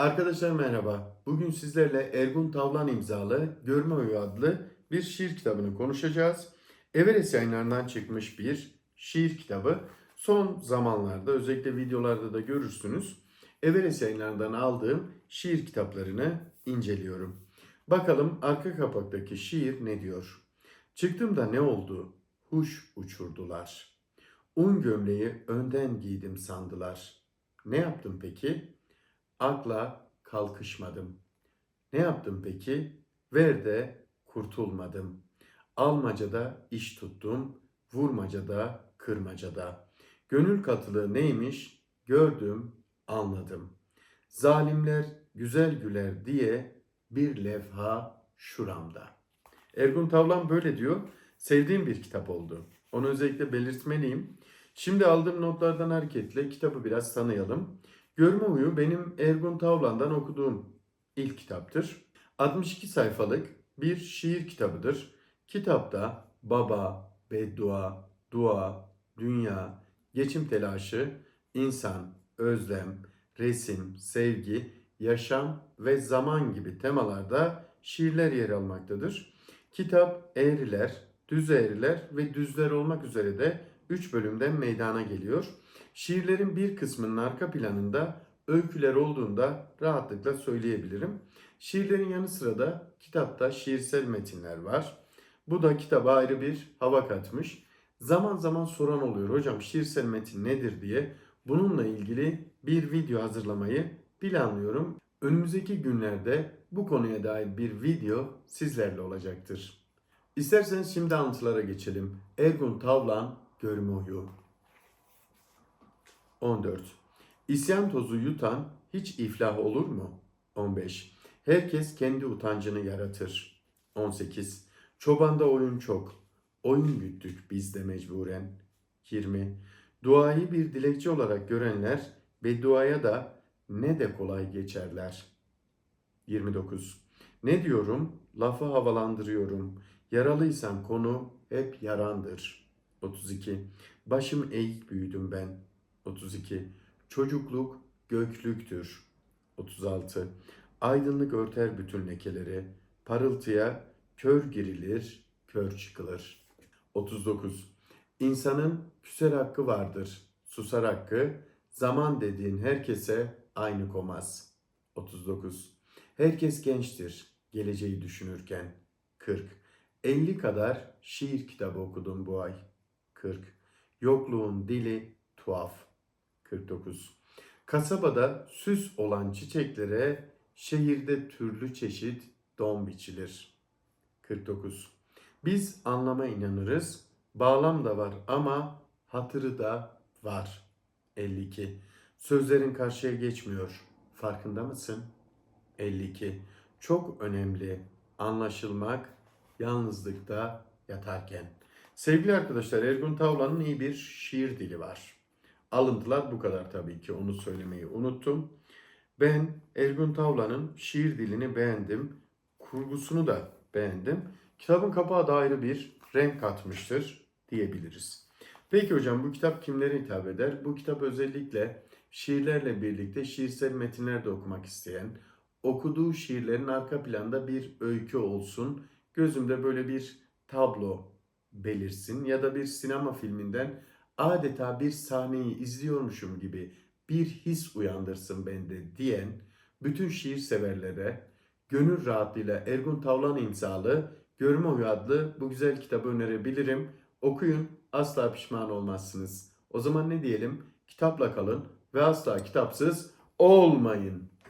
Arkadaşlar merhaba. Bugün sizlerle Ergun Tavlan imzalı Görme Oyu adlı bir şiir kitabını konuşacağız. Everest yayınlarından çıkmış bir şiir kitabı. Son zamanlarda özellikle videolarda da görürsünüz. Everest yayınlarından aldığım şiir kitaplarını inceliyorum. Bakalım arka kapaktaki şiir ne diyor? Çıktım da ne oldu? Huş uçurdular. Un gömleği önden giydim sandılar. Ne yaptım peki? Akla kalkışmadım. Ne yaptım peki? Ver de kurtulmadım. Almacada iş tuttum, vurmacada, kırmacada. Gönül katılığı neymiş? Gördüm, anladım. Zalimler güzel güler diye bir levha şuramda. Ergun Tavlan böyle diyor. Sevdiğim bir kitap oldu. Onu özellikle belirtmeliyim. Şimdi aldığım notlardan hareketle kitabı biraz tanıyalım. Görme Huyu benim Ergun Tavlan'dan okuduğum ilk kitaptır. 62 sayfalık bir şiir kitabıdır. Kitapta baba, beddua, dua, dünya, geçim telaşı, insan, özlem, resim, sevgi, yaşam ve zaman gibi temalarda şiirler yer almaktadır. Kitap eğriler, düz eğriler ve düzler olmak üzere de 3 bölümden meydana geliyor. Şiirlerin bir kısmının arka planında öyküler olduğunda rahatlıkla söyleyebilirim. Şiirlerin yanı sıra da kitapta şiirsel metinler var. Bu da kitaba ayrı bir hava katmış. Zaman zaman soran oluyor hocam şiirsel metin nedir diye. Bununla ilgili bir video hazırlamayı planlıyorum. Önümüzdeki günlerde bu konuya dair bir video sizlerle olacaktır. İsterseniz şimdi anlatılara geçelim. Ergun Tavlan Görme Oyu 14. İsyan tozu yutan hiç iflah olur mu? 15. Herkes kendi utancını yaratır. 18. Çobanda oyun çok. Oyun güttük biz de mecburen. 20. Duayı bir dilekçe olarak görenler bedduaya da ne de kolay geçerler. 29. Ne diyorum? Lafı havalandırıyorum. Yaralıysan konu hep yarandır. 32. Başım eğik büyüdüm ben. 32. Çocukluk göklüktür. 36. Aydınlık örter bütün lekeleri. Parıltıya kör girilir, kör çıkılır. 39. İnsanın küser hakkı vardır. Susar hakkı, zaman dediğin herkese aynı komaz. 39. Herkes gençtir, geleceği düşünürken. 40. 50 kadar şiir kitabı okudum bu ay. 40. Yokluğun dili tuhaf. 49. Kasabada süs olan çiçeklere şehirde türlü çeşit don biçilir. 49. Biz anlama inanırız. Bağlam da var ama hatırı da var. 52. Sözlerin karşıya geçmiyor. Farkında mısın? 52. Çok önemli anlaşılmak yalnızlıkta yatarken. Sevgili arkadaşlar Ergun Tavlan'ın iyi bir şiir dili var. Alıntılar bu kadar tabii ki onu söylemeyi unuttum. Ben Ergun Tavlan'ın şiir dilini beğendim. Kurgusunu da beğendim. Kitabın kapağı da ayrı bir renk katmıştır diyebiliriz. Peki hocam bu kitap kimlere hitap eder? Bu kitap özellikle şiirlerle birlikte şiirsel metinler de okumak isteyen, okuduğu şiirlerin arka planda bir öykü olsun, gözümde böyle bir tablo belirsin ya da bir sinema filminden adeta bir sahneyi izliyormuşum gibi bir his uyandırsın bende diyen bütün şiir severlere gönül rahatlığıyla Ergun Tavlan imzalı Görme Oyu adlı bu güzel kitabı önerebilirim. Okuyun asla pişman olmazsınız. O zaman ne diyelim? Kitapla kalın ve asla kitapsız olmayın.